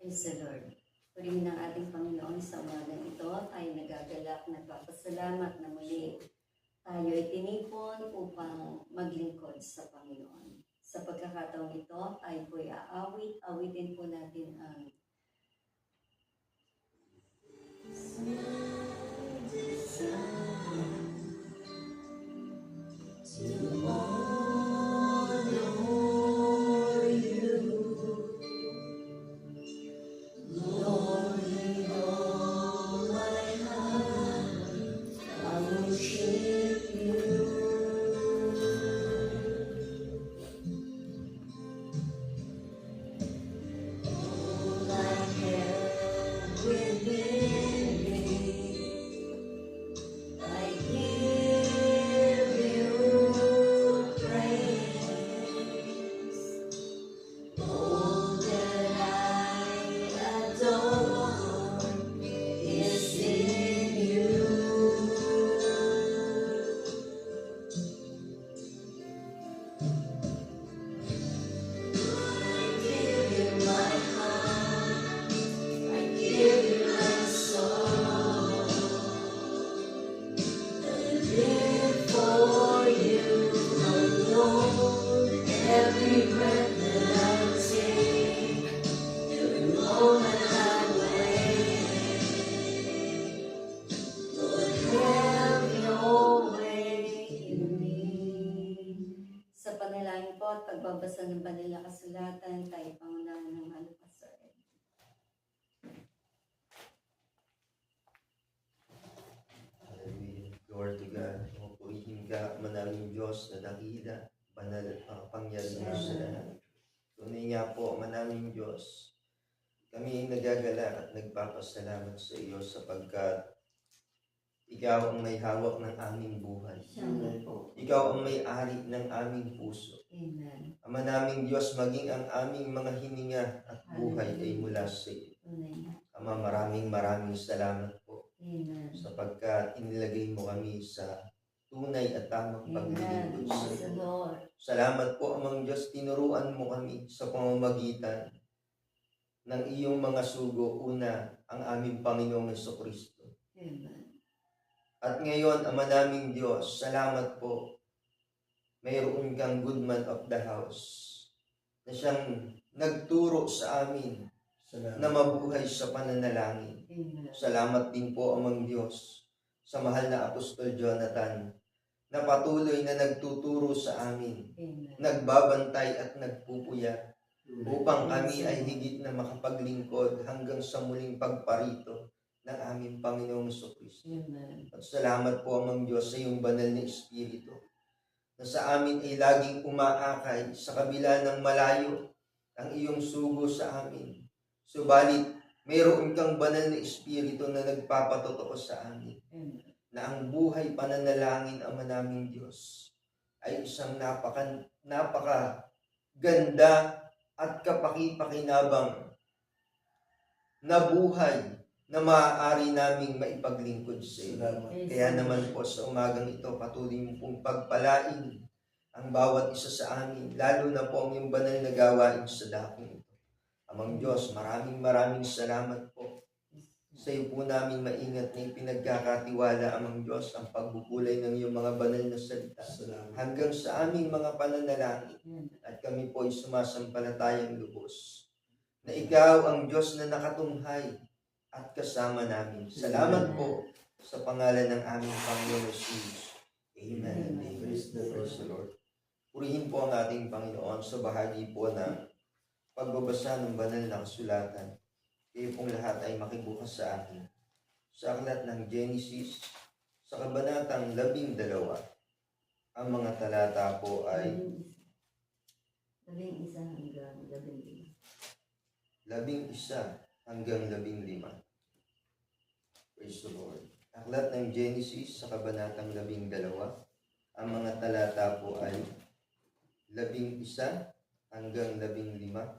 Praise the Lord. Purihin ng ating Panginoon sa umagang ito ay nagagalak, nagpapasalamat na muli tayo ay tinipon upang maglingkod sa Panginoon. Sa pagkakataong ito ay po'y aawit, awitin po natin ang I Diyos, kami ay nagagalak at nagpapasalamat sa iyo sapagkat ikaw ang may hawak ng aming buhay. Po. Ikaw ang may ari ng aming puso. Amen. Ama naming Diyos, maging ang aming mga hininga at buhay ay mula sa iyo. Nga. Ama, maraming maraming salamat po Amen. sapagkat inilagay mo kami sa tunay at tamang Amen. paglilingkod sa iyo. Lord. Salamat po, Amang Diyos, tinuruan mo kami sa pamamagitan ng iyong mga sugo. Una, ang aming Panginoong Yeso Kristo. Amen. At ngayon, Ama naming Diyos, salamat po. Mayroon kang good man of the house na siyang nagturo sa amin na mabuhay sa pananalangin. Amen. Salamat din po, Amang Diyos, sa mahal na Apostol Jonathan na patuloy na nagtuturo sa amin, Amen. nagbabantay at nagpupuya upang kami ay higit na makapaglingkod hanggang sa muling pagparito ng aming Panginoong Kristo. At salamat po, Amang Diyos, sa iyong banal na Espiritu na sa amin ay laging umaakay sa kabila ng malayo ang iyong sugo sa amin. Subalit, mayroon kang banal na Espiritu na nagpapatotoo sa amin na ang buhay pananalangin, Ama naming Diyos, ay isang napaka, napaka ganda at kapakipakinabang na buhay na maaari naming maipaglingkod sa iyo. Kaya naman po sa umagang ito, patuloy mo pong pagpalain ang bawat isa sa amin, lalo na po ang iyong banal na gawain sa dakong ito. Amang Diyos, maraming maraming salamat po. Sa iyo po namin maingat na ipinagkakatiwala amang Diyos ang pagbubulay ng iyong mga banal na salita hanggang sa aming mga pananalangin at kami po ay sumasampalatayang lubos na ikaw ang Diyos na nakatunghay at kasama namin. Salamat po sa pangalan ng aming Panginoon Jesus. Amen. Amen. Praise the Lord. Purihin po ang ating Panginoon sa bahagi po ng pagbabasa ng banal na kasulatan. Kayo pong lahat ay makibukas sa akin. Sa aklat ng Genesis, sa kabanatang labing dalawa, ang mga talata po ay Labing isa hanggang labing lima. labing isa hanggang labing lima. Praise the Lord. Aklat ng Genesis sa kabanatang labing dalawa, ang mga talata po ay labing isa hanggang labing lima.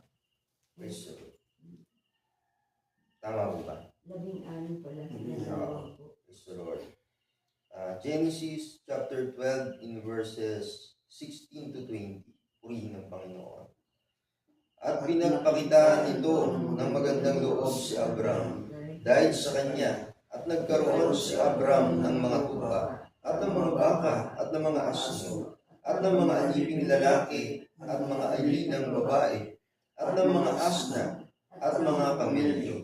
Praise the Lord. Tama po ba? Labing anim pala. Mhm. Dalawa po. Praise the Lord. Uh, Genesis chapter 12 in verses 16 to 20. Purihin ng Panginoon. At pinagpakitaan nito ng magandang loob si Abram dahil sa kanya at nagkaroon si Abram ng mga tupa at ng mga baka at ng mga asno at ng mga aliping lalaki at mga alinang babae at ng mga asna at mga kamilyo.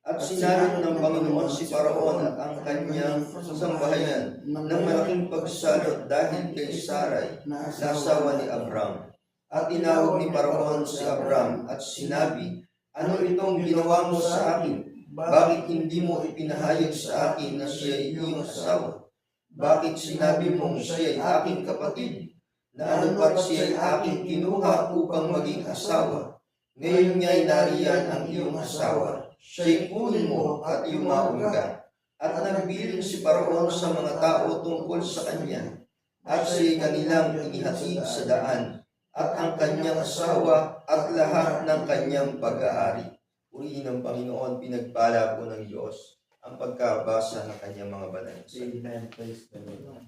At sinalot ng Panginoon si Paraon at ang kanyang sambahayan ng malaking pagsalot dahil kay Saray na asawa ni Abram. At tinawag ni Paraon si Abram at sinabi, Ano itong ginawa mo sa akin? Bakit hindi mo ipinahayag sa akin na siya ay iyong asawa? Bakit sinabi mong siya ay aking kapatid? Na ano pat siya ay aking kinuha upang maging asawa? Ngayon nga'y nariyan ang iyong asawa. Siya'y kunin mo at yumaon ka. At nagbiling si Paraon sa mga tao tungkol sa kanya. At siya'y kanilang inihatid sa daan. At ang kanyang asawa at lahat ng kanyang pag-aari. Purihin ng Panginoon, pinagpala po ng Diyos ang pagkabasa ng kanyang mga banal. na salita. Amen. Praise the Lord.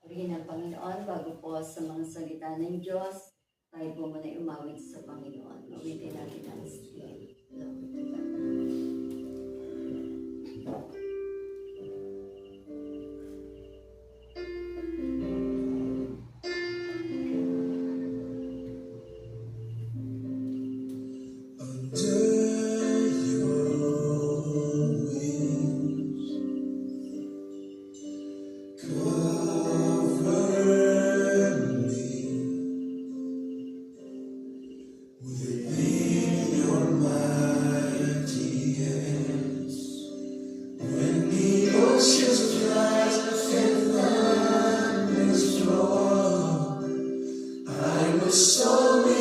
Purihin ang Panginoon bago po sa mga salita ng Diyos. Tayo po muna umawit sa Panginoon. Mawitin natin ang Spirit. Glory to God. show me.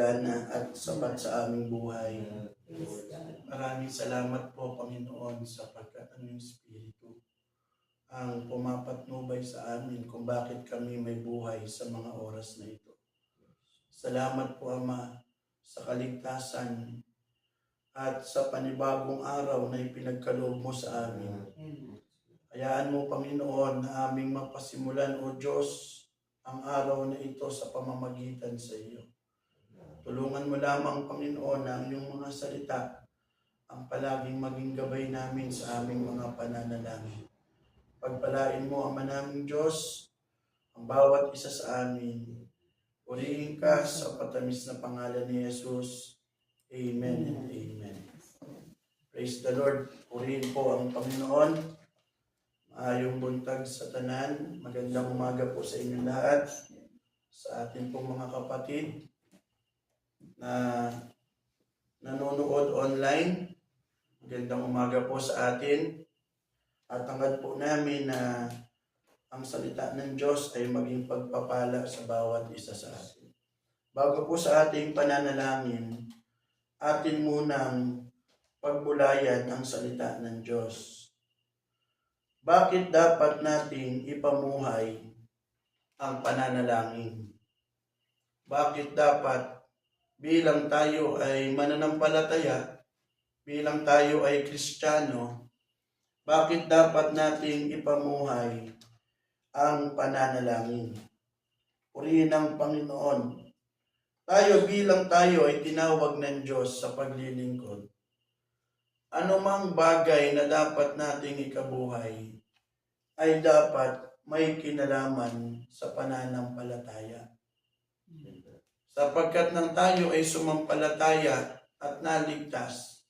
Sagana at sapat sa aming buhay. Maraming salamat po, Panginoon, sapagkat ang iyong Espiritu ang pumapatnubay sa amin kung bakit kami may buhay sa mga oras na ito. Salamat po, Ama, sa kaligtasan at sa panibagong araw na ipinagkaloob mo sa amin. Hayaan mo, Panginoon, na aming mapasimulan, O Diyos, ang araw na ito sa pamamagitan sa iyo. Tulungan mo lamang, Panginoon, na ang iyong mga salita ang palaging maging gabay namin sa aming mga pananalangin. Pagpalain mo, Ama naming Diyos, ang bawat isa sa amin. Purihin ka sa patamis na pangalan ni Jesus. Amen and amen. Praise the Lord. Purihin po ang Panginoon. Maayong buntag sa tanan. Magandang umaga po sa inyo lahat. Sa ating pong mga kapatid na nanonood online. Magandang umaga po sa atin. At hangad po namin na ang salita ng Diyos ay maging pagpapala sa bawat isa sa atin. Bago po sa ating pananalangin, atin munang pagbulayan ang salita ng Diyos. Bakit dapat nating ipamuhay ang pananalangin? Bakit dapat bilang tayo ay mananampalataya, bilang tayo ay Kristiyano, bakit dapat nating ipamuhay ang pananalangin? Purihin ang Panginoon. Tayo bilang tayo ay tinawag ng Diyos sa paglilingkod. Ano mang bagay na dapat nating ikabuhay ay dapat may kinalaman sa pananampalataya. Sapagkat nang tayo ay sumampalataya at naligtas,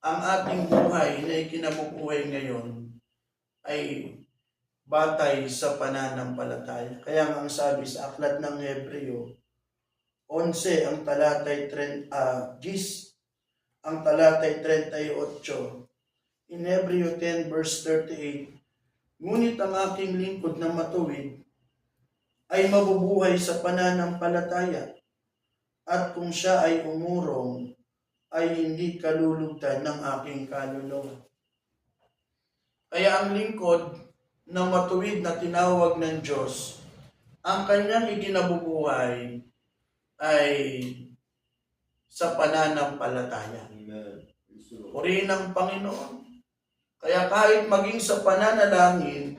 ang ating buhay na ikinabubuhay ngayon ay batay sa pananampalataya. Kaya ang sabi sa aklat ng Hebreo, 11 ang talatay 30, ah, 10 ang talatay 38. In Hebreo 10 verse 38, Ngunit ang aking lingkod na matuwid ay mabubuhay sa pananampalataya at kung siya ay umurong ay hindi kalulugdan ng aking kaluluwa. Kaya ang lingkod na matuwid na tinawag ng Diyos, ang kanyang ikinabubuhay ay sa pananampalataya. Purihin ng Panginoon. Kaya kahit maging sa pananalangin,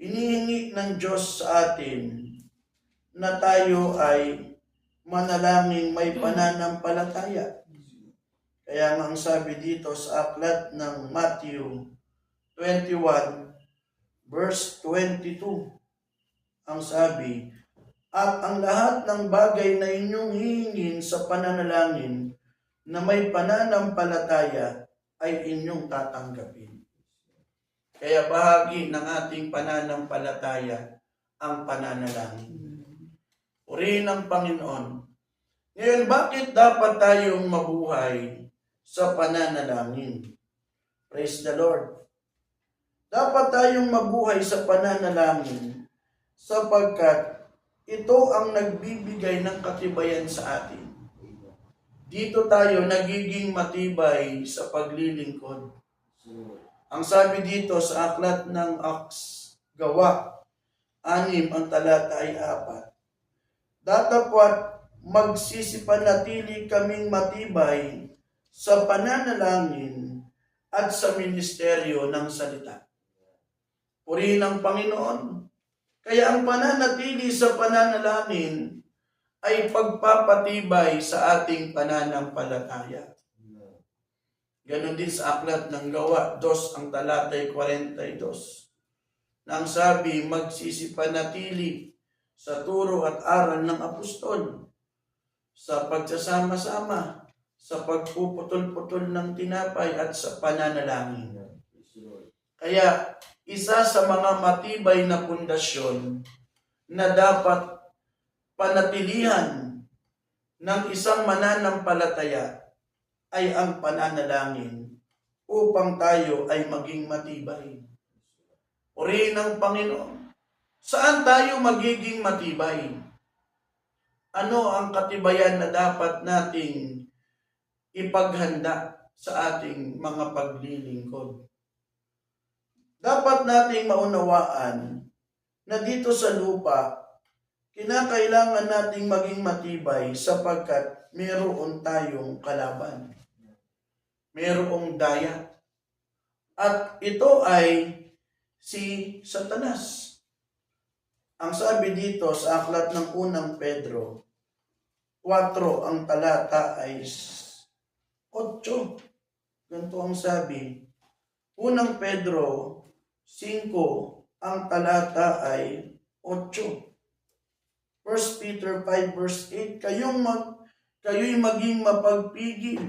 inihingi ng Diyos sa atin na tayo ay manalangin may pananampalataya. Kaya nga ang sabi dito sa aklat ng Matthew 21 verse 22, ang sabi, At ang lahat ng bagay na inyong hihingin sa pananalangin na may pananampalataya ay inyong tatanggapin. Kaya bahagi ng ating pananampalataya ang pananalangin. Purihin ng Panginoon. Ngayon, bakit dapat tayong mabuhay sa pananalangin? Praise the Lord. Dapat tayong mabuhay sa pananalangin sapagkat ito ang nagbibigay ng katibayan sa atin. Dito tayo nagiging matibay sa paglilingkod. Ang sabi dito sa aklat ng Acts, gawa, anim ang talata ay apat. Datapwat magsisipanatili kaming matibay sa pananalangin at sa ministeryo ng salita. Purihin ang Panginoon. Kaya ang pananatili sa pananalangin ay pagpapatibay sa ating pananampalataya. Ganon din sa aklat ng gawa, dos ang talatay 42. Na ang sabi, magsisipanatili sa turo at aral ng apostol, sa pagsasama-sama, sa pagpuputol-putol ng tinapay at sa pananalangin. Kaya isa sa mga matibay na pundasyon na dapat panatilihan ng isang mananampalataya ay ang pananalangin upang tayo ay maging matibay. Purihin ng Panginoon. Saan tayo magiging matibay? Ano ang katibayan na dapat nating ipaghanda sa ating mga paglilingkod? Dapat nating maunawaan na dito sa lupa, kinakailangan nating maging matibay sapagkat meron tayong kalaban. Merong daya. At ito ay si Satanas. Ang sabi dito sa aklat ng unang Pedro, 4 ang talata ay 8. Ganito ang sabi. Unang Pedro 5 ang talata ay 8. 1 Peter 5 verse 8, kayong mag, kayo'y maging mapagpigil,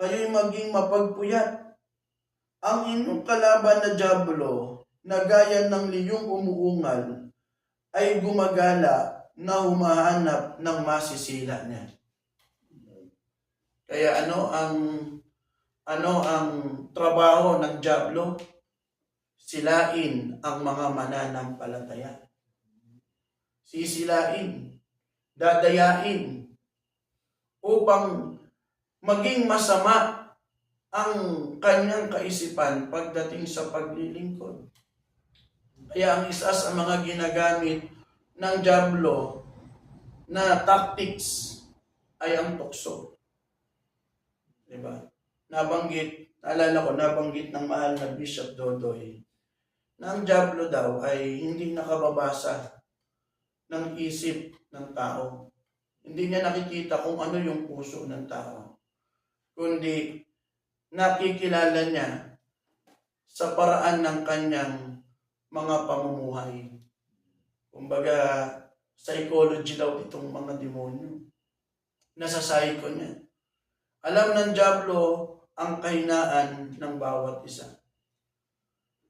kayo'y maging mapagpuyat. Ang inyong kalaban na Diablo, na gaya ng liyong umuungal, ay gumagala na humahanap ng masisila niya. Kaya ano ang ano ang trabaho ng Diablo? Silain ang mga mananampalataya. Sisilain, dadayain, upang maging masama ang kanyang kaisipan pagdating sa paglilingkod. Kaya ang isa sa mga ginagamit ng Diablo na tactics ay ang tukso. Diba? Nabanggit, naalala ko, nabanggit ng mahal na Bishop Dodoy na ang Diablo daw ay hindi nakababasa ng isip ng tao. Hindi niya nakikita kung ano yung puso ng tao. Kundi nakikilala niya sa paraan ng kanyang mga pamumuhay. Kumbaga, psychology daw itong mga demonyo. Nasa psycho niya. Alam ng Diablo ang kahinaan ng bawat isa.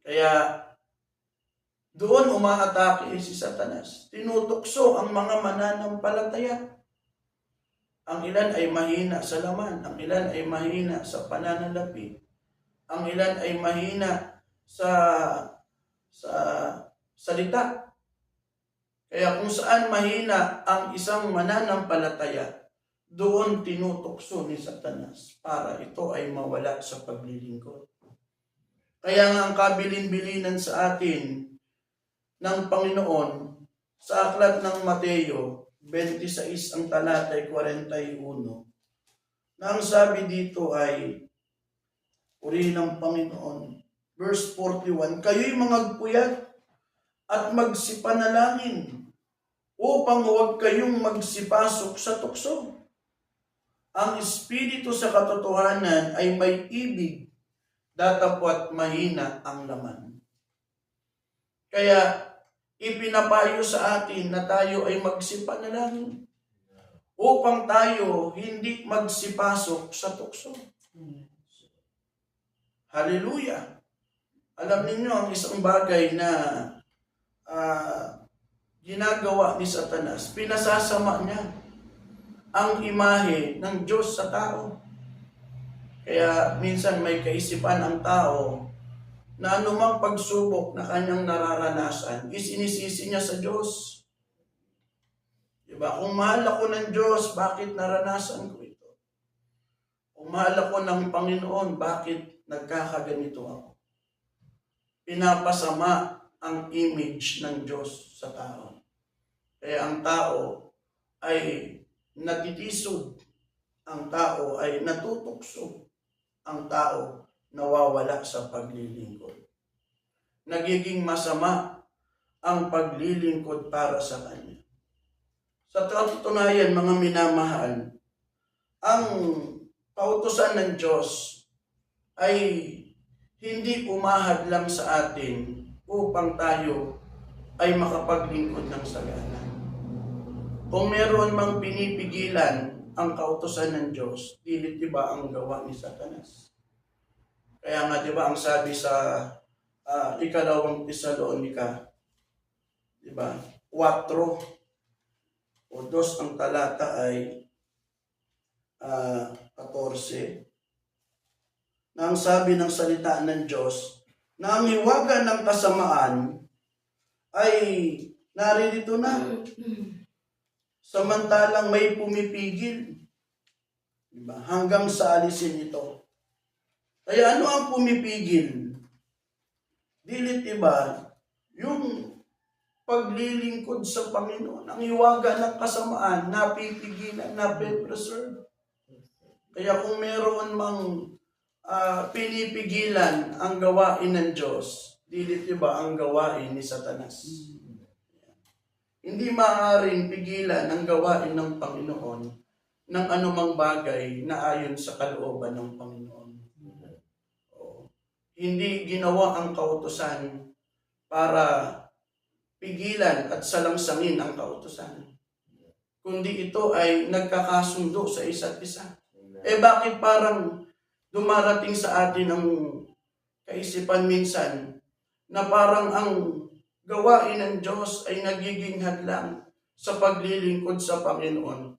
Kaya, doon umaatake si Satanas. Tinutukso ang mga mananampalataya. Ang ilan ay mahina sa laman, ang ilan ay mahina sa pananalapi, ang ilan ay mahina sa sa salita. Kaya kung saan mahina ang isang mananampalataya, doon tinutokso ni Satanas para ito ay mawala sa paglilingkod. Kaya nga ang kabilin-bilinan sa atin ng Panginoon sa aklat ng Mateo 26 ang talata ay 41 na ang sabi dito ay Purihin ng Panginoon. Verse 41, Kayo'y mga puyat at magsipanalangin upang huwag kayong magsipasok sa tukso. Ang Espiritu sa katotohanan ay may ibig, datapwat mahina ang laman. Kaya ipinapayo sa atin na tayo ay magsipanalangin upang tayo hindi magsipasok sa tukso. Hallelujah! Alam ninyo ang isang bagay na ah, ginagawa ni Satanas, pinasasama niya ang imahe ng Diyos sa tao. Kaya minsan may kaisipan ang tao na anumang pagsubok na kanyang nararanasan is inisisi niya sa Diyos. Diba? Kung mahal ako ng Diyos, bakit naranasan ko ito? Kung mahal ako ng Panginoon, bakit nagkakaganito ako? Pinapasama ang image ng Diyos sa tao. Kaya ang tao ay natitisod. Ang tao ay natutukso. Ang tao nawawala sa paglilingkod. Nagiging masama ang paglilingkod para sa Kanya. Sa katunayan, mga minamahal, ang kautosan ng Diyos ay hindi umahad lang sa atin upang tayo ay makapaglingkod ng sagana. Kung meron mang pinipigilan ang kautosan ng Diyos, dilit diba ang gawa ni Satanas? Kaya nga diba ang sabi sa ah, ikalawang Tesalonika, diba? 4 o dos ang talata ay ah, 14 na ang sabi ng salita ng Diyos na ang hiwaga ng kasamaan ay naririto na. Samantalang may pumipigil. Diba? Hanggang sa alisin ito. Kaya ano ang pumipigil? Dilit iba, yung paglilingkod sa Panginoon, ang hiwaga ng kasamaan, napipigilan, nape-preserve. Kaya kung meron mang ah, pinipigilan ang gawain ng Diyos, dilit iba ang gawain ni Satanas. Hindi maaaring pigilan ang gawain ng Panginoon ng anumang bagay na ayon sa kalooban ng Panginoon. Oo. Hindi ginawa ang kautosan para pigilan at salangsangin ang kautosan. Kundi ito ay nagkakasundo sa isa't isa. Eh bakit parang dumarating sa atin ang kaisipan minsan na parang ang gawain ng Diyos ay nagiging hadlang sa paglilingkod sa Panginoon,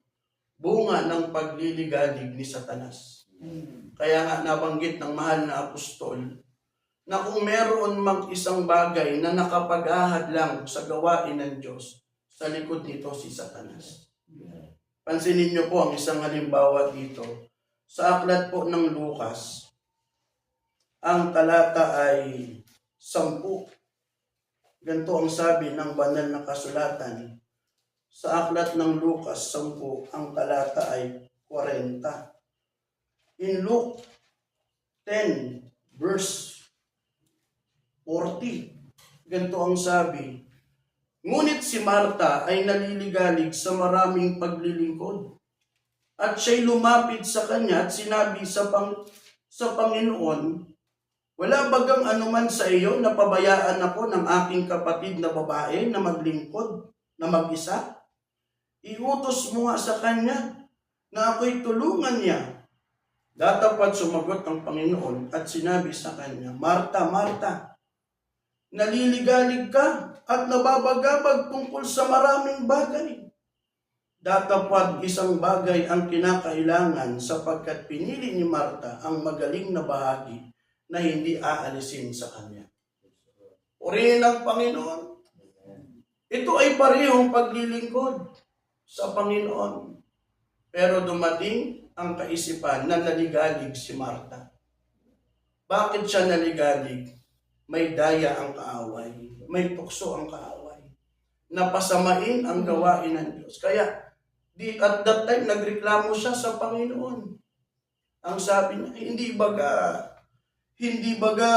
bunga ng pagliligalig ni Satanas. Kaya nga nabanggit ng mahal na apostol na kung meron mang isang bagay na nakapag-ahad lang sa gawain ng Diyos, sa likod nito si Satanas. Pansinin niyo po ang isang halimbawa dito. Sa aklat po ng Lucas, ang talata ay sampu. Ganito ang sabi ng banal na kasulatan. Sa aklat ng Lucas 10, ang talata ay 40. In Luke 10, verse 40, ganito ang sabi, Ngunit si Marta ay naliligalig sa maraming paglilingkod. At siya'y lumapit sa kanya at sinabi sa, pang, sa Panginoon, Wala bagang anuman sa iyo na pabayaan ako ng aking kapatid na babae na maglingkod, na mag-isa? Iutos mo nga sa kanya na ako'y tulungan niya. Datapat sumagot ang Panginoon at sinabi sa kanya, Marta, Marta, naliligalig ka at nababagabag tungkol sa maraming bagay. Datapwat isang bagay ang kinakailangan sapagkat pinili ni Marta ang magaling na bahagi na hindi aalisin sa kanya. Purihin ang Panginoon. Ito ay parehong paglilingkod sa Panginoon. Pero dumating ang kaisipan na naligalig si Marta. Bakit siya naligalig? May daya ang kaaway. May tukso ang kaaway. Napasamain ang gawain ng Diyos. Kaya, di, at that time, nagreklamo siya sa Panginoon. Ang sabi niya, hindi baga, hindi baga,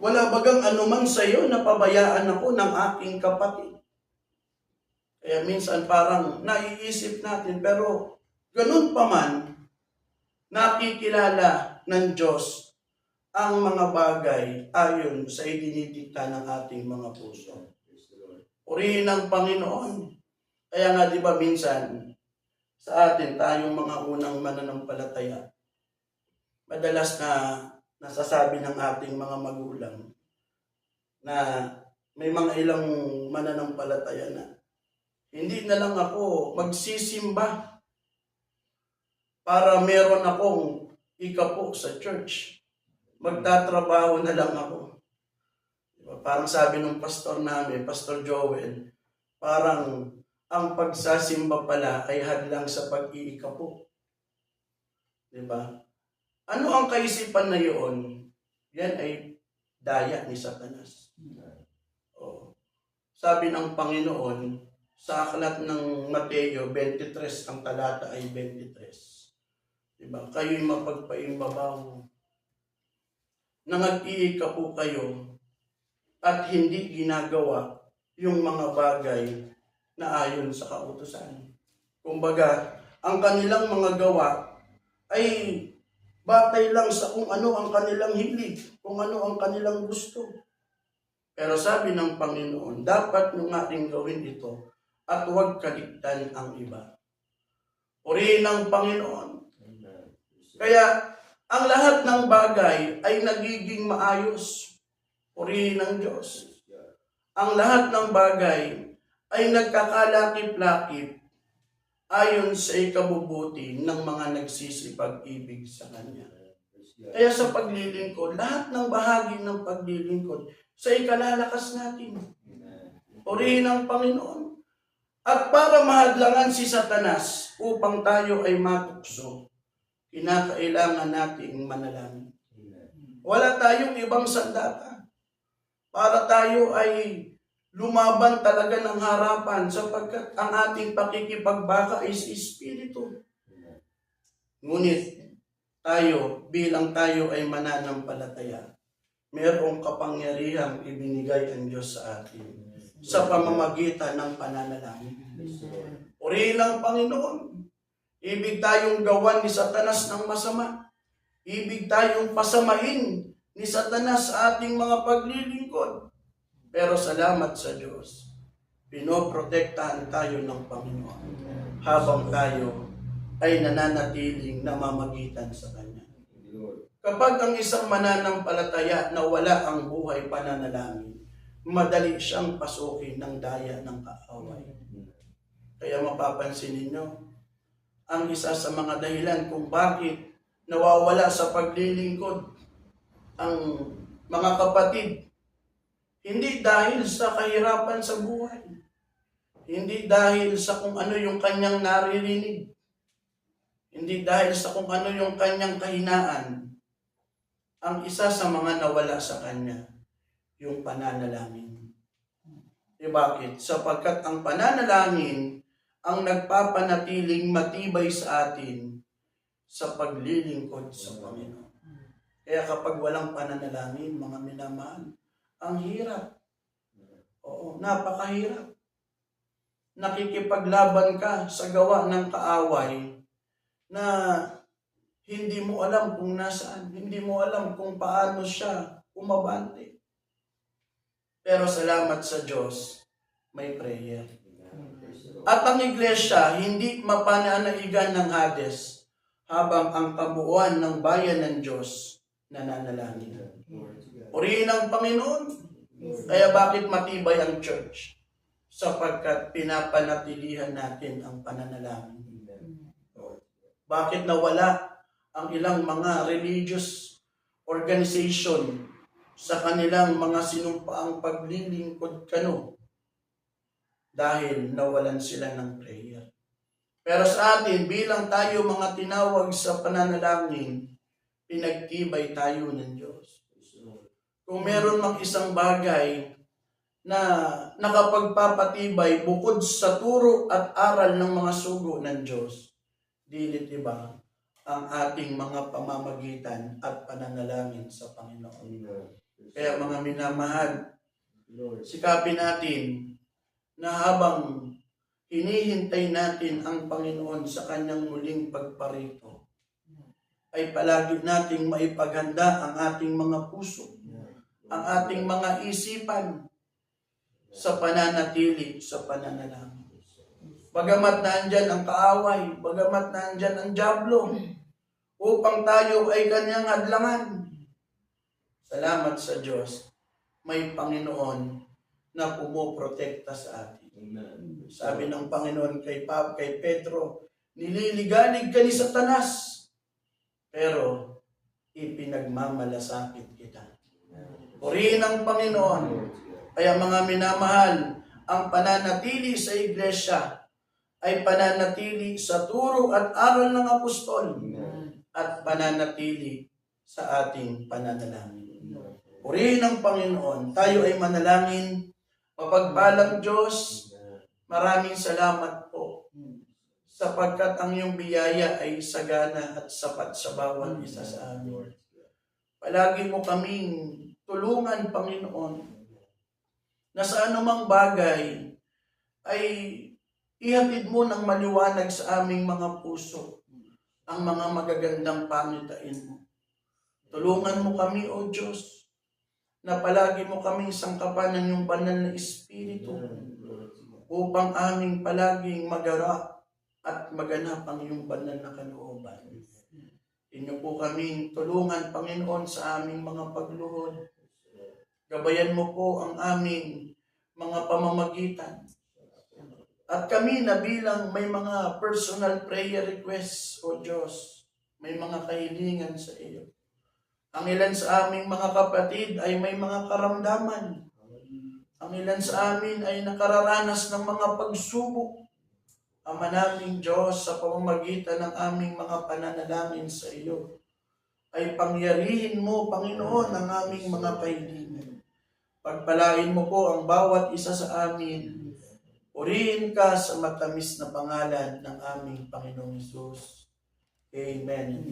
wala bagang anuman sa iyo na pabayaan ako ng aking kapatid. Kaya minsan parang naiisip natin, pero ganun pa man, nakikilala ng Diyos ang mga bagay ayon sa idinidikta ng ating mga puso. Purihin ang Panginoon. Kaya nga di ba minsan, sa atin, tayong mga unang mananampalataya, madalas na nasasabi ng ating mga magulang na may mga ilang mananampalataya na hindi na lang ako magsisimba para meron akong ikapo sa church. Magtatrabaho na lang ako. Diba? Parang sabi ng pastor namin, Pastor Joel, parang ang pagsasimba pala ay hadlang sa pag-iikapo. Diba? Ano ang kaisipan na yun? Yan ay daya ni Satanas. Oo. Sabi ng Panginoon, sa aklat ng Mateo 23, ang talata ay 23. Diba? Kayo'y mapagpaimbabaw. Nangag-iika po kayo at hindi ginagawa yung mga bagay na ayon sa kautusan. Kumbaga, ang kanilang mga gawa ay batay lang sa kung ano ang kanilang hilig, kung ano ang kanilang gusto. Pero sabi ng Panginoon, dapat nyo rin gawin ito at huwag kaligtan ang iba. Purihin ng Panginoon. Kaya, ang lahat ng bagay ay nagiging maayos. Purihin ng Diyos. Ang lahat ng bagay ay nagkakalakip-lakip ayon sa ikabubuti ng mga nagsisipag-ibig sa Kanya. Kaya sa paglilingkod, lahat ng bahagi ng paglilingkod, sa ikalalakas natin. Purihin ang Panginoon. At para mahadlangan si Satanas upang tayo ay matukso, kinakailangan nating manalangin. Wala tayong ibang sandata para tayo ay lumaban talaga ng harapan sapagkat ang ating pakikipagbaka is Espiritu. Ngunit tayo, bilang tayo ay mananampalataya, mayroong kapangyarihang ibinigay ang Diyos sa atin sa pamamagitan ng pananalangin. Purihin ang Panginoon. Ibig tayong gawan ni Satanas ng masama. Ibig tayong pasamain ni Satanas sa ating mga paglilingkod. Pero salamat sa Diyos. Pinoprotektahan tayo ng Panginoon habang tayo ay nananatiling namamagitan sa Kanya. Kapag ang isang mananampalataya na wala ang buhay pananalangin, madali siyang pasukin ng daya ng kaaway. Kaya mapapansin ninyo, ang isa sa mga dahilan kung bakit nawawala sa paglilingkod ang mga kapatid, hindi dahil sa kahirapan sa buhay, hindi dahil sa kung ano yung kanyang naririnig, hindi dahil sa kung ano yung kanyang kahinaan, ang isa sa mga nawala sa kanya, yung pananalangin. E bakit? Sapagkat ang pananalangin ang nagpapanatiling matibay sa atin sa paglilingkod sa Panginoon. Kaya kapag walang pananalangin, mga minamahal, ang hirap. Oo, napakahirap. Nakikipaglaban ka sa gawa ng kaaway na hindi mo alam kung nasaan, hindi mo alam kung paano siya umabante. Pero salamat sa Diyos, may prayer. At ang iglesia hindi mapananaigan ng Hades habang ang kabuuan ng bayan ng Diyos nananalangin. Purihin ang Panginoon. Kaya bakit matibay ang church? sapagkat pinapanatilihan natin ang pananalangin. Bakit nawala ang ilang mga religious organization sa kanilang mga sinumpaang paglilingkod kano? Dahil nawalan sila ng prayer. Pero sa atin, bilang tayo mga tinawag sa pananalangin, pinagtibay tayo ng Diyos. Kung meron mang isang bagay na nakapagpapatibay bukod sa turo at aral ng mga sugo ng Diyos, dilit iba ang ating mga pamamagitan at pananalangin sa Panginoon. Kaya mga minamahal, sikapin natin na habang hinihintay natin ang Panginoon sa kanyang muling pagparito, ay palagi nating maipaghanda ang ating mga puso, ang ating mga isipan sa pananatili sa pananalangin. Bagamat nandyan ang kaaway, bagamat nandyan ang jablo, upang tayo ay kanyang hadlangan. Salamat sa Diyos, may Panginoon na pumoprotekta sa atin. Sabi ng Panginoon kay, pa, kay Pedro, nililigalig ka ni Satanas, pero ipinagmamalasakit kita. Purihin ang Panginoon. Kaya mga minamahal, ang pananatili sa iglesia ay pananatili sa turo at aral ng apostol at pananatili sa ating pananalangin. Purihin ang Panginoon. Tayo ay manalangin. Mapagpalang Diyos, maraming salamat po sapagkat ang iyong biyaya ay sagana at sapat sa bawat isa sa amin. Palagi mo kaming tulungan, Panginoon, na sa anumang bagay ay ihatid mo ng maliwanag sa aming mga puso ang mga magagandang pangitain mo. Tulungan mo kami, O Diyos, na palagi mo kaming sangkapan ng iyong banal na Espiritu upang aming palaging magara at maganap ang iyong banal na kalooban. Inyo po kaming tulungan, Panginoon, sa aming mga pagluhod. Gabayan mo po ang aming mga pamamagitan. At kami na bilang may mga personal prayer requests, O Diyos, may mga kahilingan sa iyo. Ang ilan sa aming mga kapatid ay may mga karamdaman. Ang ilan sa amin ay nakararanas ng mga pagsubok. Ama naming Diyos, sa pamamagitan ng aming mga pananalangin sa iyo, ay pangyarihin mo, Panginoon, ang aming mga kahilingan. Pagpalain mo po ang bawat isa sa amin. Purihin ka sa matamis na pangalan ng aming Panginoong Isus. Amen.